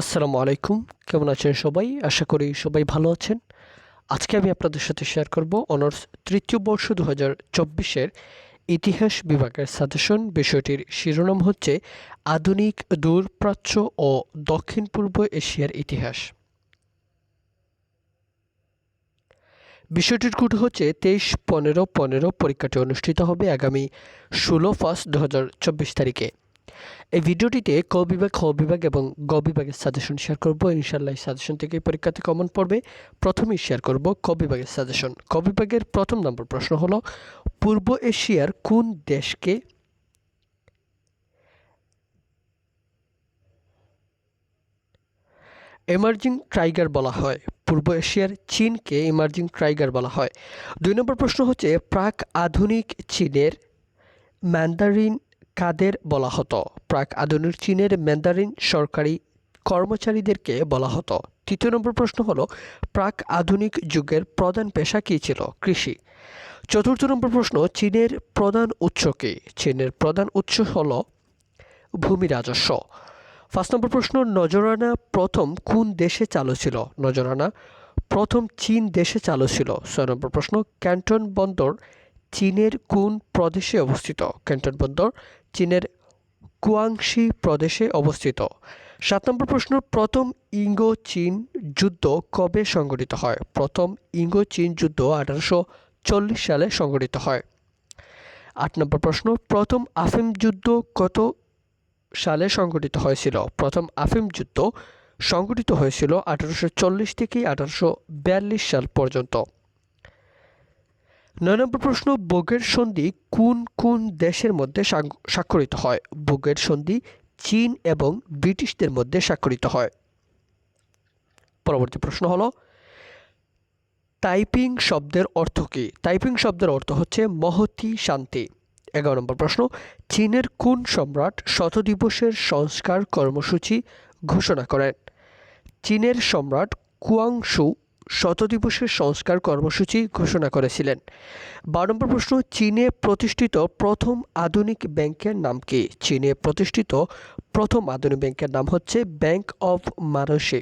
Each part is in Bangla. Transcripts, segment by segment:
আসসালামু আলাইকুম। কেমন আছেন সবাই? আশা করি সবাই ভালো আছেন। আজকে আমি আপনাদের সাথে শেয়ার করব অনার্স তৃতীয় বর্ষ দু হাজার চব্বিশের ইতিহাস বিভাগের সাজেশন বিষয়টির শিরোনাম হচ্ছে আধুনিক দূরপ্রাচ্য ও দক্ষিণ পূর্ব এশিয়ার ইতিহাস। বিষয়টির কোড হচ্ছে তেইশ পনেরো পনেরো পরীক্ষাটি অনুষ্ঠিত হবে আগামী ষোলো ফার্স্ট দু হাজার চব্বিশ তারিখে। এই ভিডিওটিতে ক বিভাগ খ বিভাগ এবং গ বিভাগের সাজেশন শেয়ার করব। ইনশাল্লাহ এই সাজেশন থেকে পরীক্ষাতে কমন পড়বে। প্রথমেই শেয়ার করব ক বিভাগের সাজেশন ক বিভাগের প্রথম নম্বর প্রশ্ন হলো, পূর্ব এশিয়ার কোন দেশকে এমার্জিং ট্রাইগার বলা হয়? পূর্ব এশিয়ার চীনকে ইমার্জিং ট্রাইগার বলা হয়। দুই নম্বর প্রশ্ন হচ্ছে, প্রাক আধুনিক চীনের ম্যান্দারিন কাদের বলা হতো? প্রাক আধুনিক চীনের ম্যান্দারিন সরকারি কর্মচারীদেরকে বলা হতো। তৃতীয় নম্বর প্রশ্ন হলো, প্রাক আধুনিক যুগের প্রধান পেশা কী ছিল? কৃষি। চতুর্থ নম্বর প্রশ্ন, চীনের প্রধান উৎস কী? চীনের প্রধান উৎস হল ভূমি রাজস্ব। ফার্স্ট নম্বর প্রশ্ন, নজরানা প্রথম কোন দেশে চালু ছিল? নজরানা প্রথম চীন দেশে চালু ছিল। ছয় নম্বর প্রশ্ন, ক্যান্টন বন্দর চীনের কোন প্রদেশে অবস্থিত? ক্যান্টন বন্দর চীনের কুয়াংশি প্রদেশে অবস্থিত। সাত নম্বর প্রশ্ন, প্রথম ইঙ্গো চীন যুদ্ধ কবে সংঘটিত হয়? প্রথম ইঙ্গো চীন যুদ্ধ আঠারোশো চল্লিশ সালে সংঘটিত হয়। আট নম্বর প্রশ্ন, প্রথম আফিম যুদ্ধ কত সালে সংঘটিত হয়েছিল? প্রথম আফিম যুদ্ধ সংঘটিত হয়েছিল আঠারোশো চল্লিশ থেকে আঠারোশো বিয়াল্লিশ সাল পর্যন্ত। নয় নম্বর প্রশ্ন, বোগের সন্ধি কোন কোন দেশের মধ্যে স্বাক্ষরিত হয়? বোগের সন্ধি চীন এবং ব্রিটিশদের মধ্যে স্বাক্ষরিত হয়। পরবর্তী প্রশ্ন হলো টাইপিং শব্দের অর্থ কী? টাইপিং শব্দের অর্থ হচ্ছে মহতি শান্তি। এগারো নম্বর প্রশ্ন, চীনের কোন সম্রাট শত দিবসের সংস্কার কর্মসূচি ঘোষণা করেন? চীনের সম্রাট কুয়াংশু শত দিবসের সংস্কার কর্মসূচি ঘোষণা করেছিলেন। বারো নম্বর প্রশ্ন, চীনে প্রতিষ্ঠিত প্রথম আধুনিক ব্যাংকের নাম কি? চীনে প্রতিষ্ঠিত প্রথম আধুনিক ব্যাংকের নাম হচ্ছে ব্যাংক অফ মারসে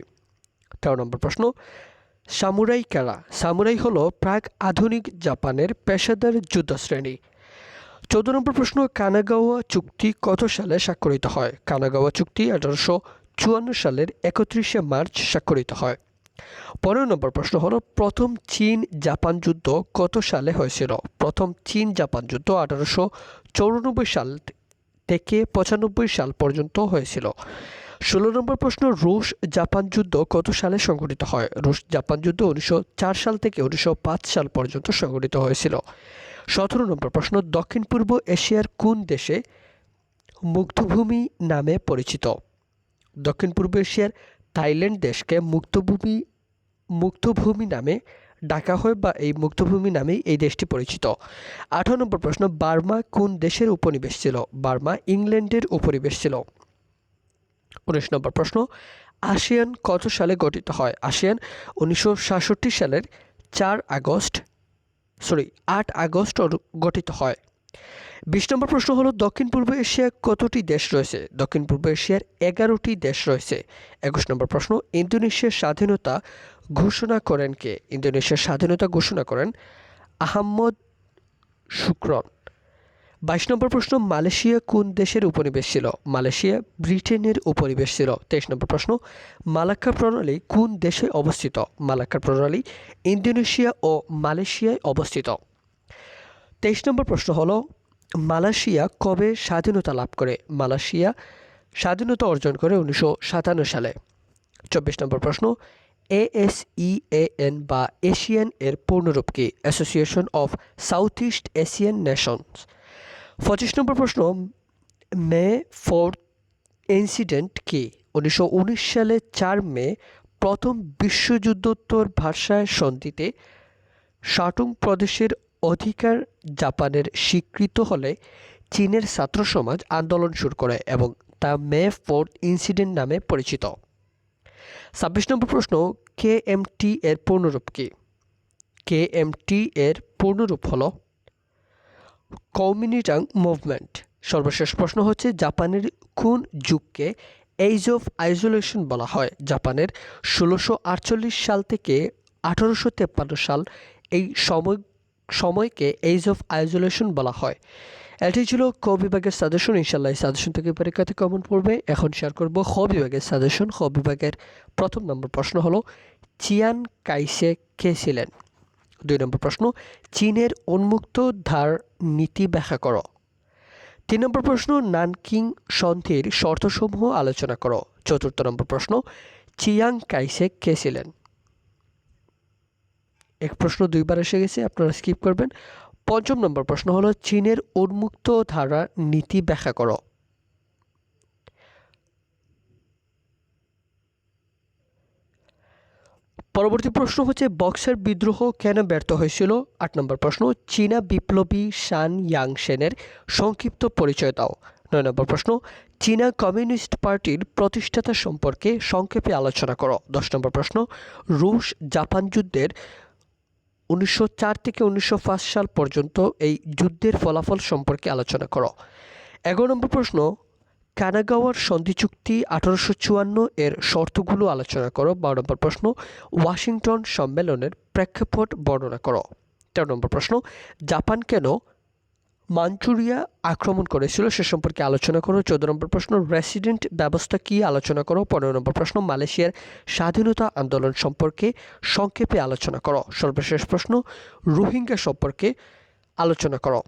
তেরো নম্বর প্রশ্ন, সামুরাই খেলা সামুরাই হলো প্রাক আধুনিক জাপানের পেশাদার যুদ্ধশ্রেণী। চৌদ্দ নম্বর প্রশ্ন, কানাগাওয়া চুক্তি কত সালে স্বাক্ষরিত হয়? কানাগাওয়া চুক্তি আঠারোশো চুয়ান্ন সালের একত্রিশে মার্চ স্বাক্ষরিত হয়। পনেরো নম্বর প্রশ্ন হলো, প্রথম চীন জাপান যুদ্ধ কত সালে হয়েছিল? প্রথম চীন জাপান যুদ্ধ আঠারোশো চৌরানব্বই সাল থেকে পঁচানব্বই সাল পর্যন্ত হয়েছিল। ষোলো নম্বর প্রশ্ন, রুশ জাপান যুদ্ধ কত সালে সংঘটিত হয়? রুশ জাপান যুদ্ধ উনিশশো চার সাল থেকে উনিশশো পাঁচ সাল পর্যন্ত সংঘটিত হয়েছিল। সতেরো নম্বর প্রশ্ন, দক্ষিণ পূর্ব এশিয়ার কোন দেশে মুগ্ধভূমি নামে পরিচিত? দক্ষিণ পূর্ব এশিয়ার থাইল্যান্ড দেশকে মুক্তভূমি মুক্তভূমি নামে ডাকা হয় বা এই মুক্তভূমি নামেই এই দেশটি পরিচিত। আঠারো নম্বর প্রশ্ন, বার্মা কোন দেশের উপনিবেশ ছিল? বার্মা ইংল্যান্ডের উপনিবেশ ছিল। উনিশ নম্বর প্রশ্ন, আসিয়ান কত সালে গঠিত হয়? আসিয়ান উনিশশো সাতষট্টি সালের চার আগস্ট সরি আট আগস্ট গঠিত হয়। বিশ নম্বর প্রশ্ন হলো, দক্ষিণ পূর্ব এশিয়া কতটি দেশ রয়েছে? দক্ষিণ পূর্ব এশিয়ার এগারোটি দেশ রয়েছে। একুশ নম্বর প্রশ্ন, ইন্দোনেশিয়ার স্বাধীনতা ঘোষণা করেন কে? ইন্দোনেশিয়ার স্বাধীনতা ঘোষণা করেন আহম্মদ শুক্রন। বাইশ নম্বর প্রশ্ন, মালয়েশিয়া কোন দেশের উপনিবেশ ছিল? মালয়েশিয়া, ব্রিটেনের উপনিবেশ ছিল। তেইশ নম্বর প্রশ্ন, মালাক্কা প্রণালী কোন দেশে অবস্থিত? মালাক্কা প্রণালী ইন্দোনেশিয়া ও মালয়েশিয়ায় অবস্থিত। তেইশ নম্বর প্রশ্ন হলো, মালয়েশিয়া কবে স্বাধীনতা লাভ করে? মালয়েশিয়া স্বাধীনতা অর্জন করে উনিশশো সাতান্ন সালে। চব্বিশ নম্বর প্রশ্ন এএসইএএন বা এশিয়ান এর পূর্ণরূপ কি? Association of south east Asian nations পঁচিশ নম্বর প্রশ্ন, মে ফোর্থ ইনসিডেন্ট কি? উনিশশো উনিশ সালে চার মে প্রথম বিশ্বযুদ্ধোত্তর ভাষায় সন্ধিতে শাটুং প্রদেশের অধিকার জাপানের স্বীকৃত হলে চীনের ছাত্র সমাজ আন্দোলন শুরু করে এবং তা মে ফোর্থ ইনসিডেন্ট নামে পরিচিত। ছাব্বিশ নম্বর প্রশ্ন কে এম টি এর পূর্ণরূপ কি? কে এম টি এর পূর্ণরূপ হল কমিউনিটাং মুভমেন্ট। সর্বশেষ প্রশ্ন হচ্ছে, জাপানের কোন যুগকে এইজ অফ আইসোলেশন বলা হয়? জাপানের ষোলোশো সাল থেকে আঠারোশো সাল এই সময় সময়কে এইজ অফ আইসোলেশন বলা হয়। এটি ছিল ক বিভাগের সাজেশন ইনশাল্লাহ এই সাজেশন থেকে পরীক্ষাতে কমন পড়বে। এখন শেয়ার করব খ বিভাগের সাজেশন খ বিভাগের প্রথম নম্বর প্রশ্ন হলো, চিয়ান কাইসে কে ছিলেন? দুই নম্বর প্রশ্ন, চীনের উন্মুক্ত ধার নীতি ব্যাখ্যা করো। তিন নম্বর প্রশ্ন, নানকিং সন্ধির শর্তসমূহ আলোচনা করো। চতুর্থ নম্বর প্রশ্ন, চিয়াং কাইসে কে ছিলেন? এক প্রশ্ন দুইবার এসে গেছে, আপনারা স্কিপ করবেন। পঞ্চম নম্বর প্রশ্ন হলো, চীনের উন্মুক্ত ধারা নীতি ব্যাখ্যা করো। পরবর্তী প্রশ্ন হচ্ছে, বক্সের বিদ্রোহ কেন ব্যর্থ হয়েছিল? আট নম্বর প্রশ্ন, চীনা বিপ্লবী শান ইয়াংসেনের সংক্ষিপ্ত পরিচয় দাও। নয় নম্বর প্রশ্ন, চীনা কমিউনিস্ট পার্টির প্রতিষ্ঠাতা সম্পর্কে সংক্ষেপে আলোচনা করো। দশ নম্বর প্রশ্ন রুশ জাপান যুদ্ধের উনিশশো চার থেকে উনিশশো পাঁচ সাল পর্যন্ত এই যুদ্ধের ফলাফল সম্পর্কে আলোচনা করো। এগারো নম্বর প্রশ্ন, কানাগাওয়ার সন্ধি চুক্তি আঠারোশো চুয়ান্ন এর শর্তগুলো আলোচনা করো। বারো নম্বর প্রশ্ন, ওয়াশিংটন সম্মেলনের প্রেক্ষাপট বর্ণনা করো। তেরো নম্বর প্রশ্ন, জাপান কেন মাঞ্চুরিয়া আক্রমণ করেছিল, সে সম্পর্কে আলোচনা করো। চোদ্দ নম্বর প্রশ্ন রেসিডেন্ট ব্যবস্থা কী? আলোচনা করো। পনেরো নম্বর প্রশ্ন, মালয়েশিয়ার স্বাধীনতা আন্দোলন সম্পর্কে সংক্ষেপে আলোচনা করো। সর্বশেষ প্রশ্ন, রোহিঙ্গা সম্পর্কে আলোচনা করো।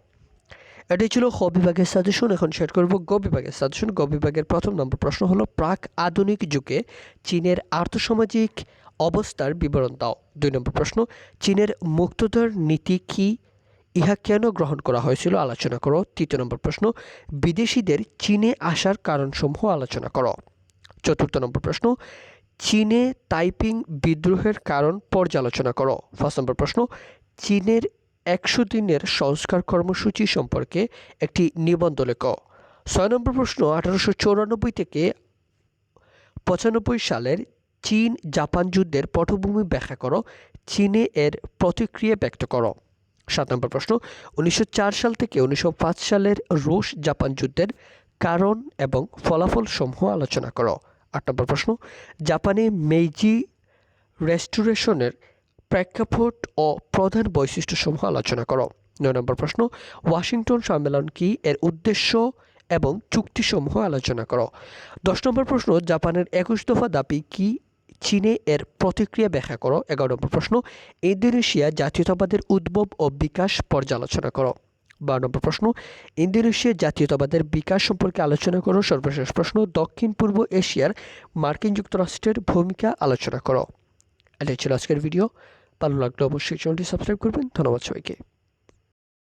এটাই ছিল খ বিভাগের সাজেশন এখন শেয়ার করব গ বিভাগের সাজেশন গ বিভাগের প্রথম নম্বর প্রশ্ন হলো, প্রাক আধুনিক যুগে চীনের আর্থসামাজিক অবস্থার বিবরণ দাও। দুই নম্বর প্রশ্ন, চীনের মুক্তদর নীতি কী? ইহা কেন গ্রহণ করা হয়েছিল? আলোচনা করো। তৃতীয় নম্বর প্রশ্ন, বিদেশিদের চীনে আসার কারণসমূহ আলোচনা করো। চতুর্থ নম্বর প্রশ্ন, চীনে তাইপিং বিদ্রোহের কারণ পর্যালোচনা করো। ফার্স্ট নম্বর প্রশ্ন, চীনের একশো দিনের সংস্কার কর্মসূচি সম্পর্কে একটি নিবন্ধ লেখ। ছয় নম্বর প্রশ্ন, আঠারোশো চৌরানব্বই থেকে পঁচানব্বই সালের চীন জাপান যুদ্ধের পটভূমি ব্যাখ্যা করো। চীনে এর প্রতিক্রিয়া ব্যক্ত করো। সাত নম্বর প্রশ্ন, উনিশশো চার সাল থেকে উনিশশো পাঁচ সালের রুশ জাপান যুদ্ধের কারণ এবং ফলাফল সমূহ আলোচনা করো। আট নম্বর প্রশ্ন, জাপানে মেইজি রেস্টুরেশনের প্রেক্ষাপট ও প্রধান বৈশিষ্ট্যসমূহ আলোচনা করো। নয় নম্বর প্রশ্ন, ওয়াশিংটন সম্মেলন কি এর উদ্দেশ্য এবং চুক্তিসমূহ আলোচনা করো? দশ নম্বর প্রশ্ন, জাপানের একুশ দফা দাবি কি চীনে এর প্রতিক্রিয়া ব্যাখ্যা করো। এগারো নম্বর প্রশ্ন, ইন্দোনেশিয়া জাতীয়তাবাদের উদ্ভব ও বিকাশ পর্যালোচনা করো। বারো নম্বর প্রশ্ন, ইন্দোনেশিয়া জাতীয়তাবাদের বিকাশ সম্পর্কে আলোচনা করো। সর্বশেষ প্রশ্ন, দক্ষিণ পূর্ব এশিয়ার মার্কিন যুক্তরাষ্ট্রের ভূমিকা আলোচনা করো। এটাই ছিল আজকের ভিডিও। ভালো লাগলে অবশ্যই চ্যানেলটি সাবস্ক্রাইব করবেন। ধন্যবাদ সবাইকে।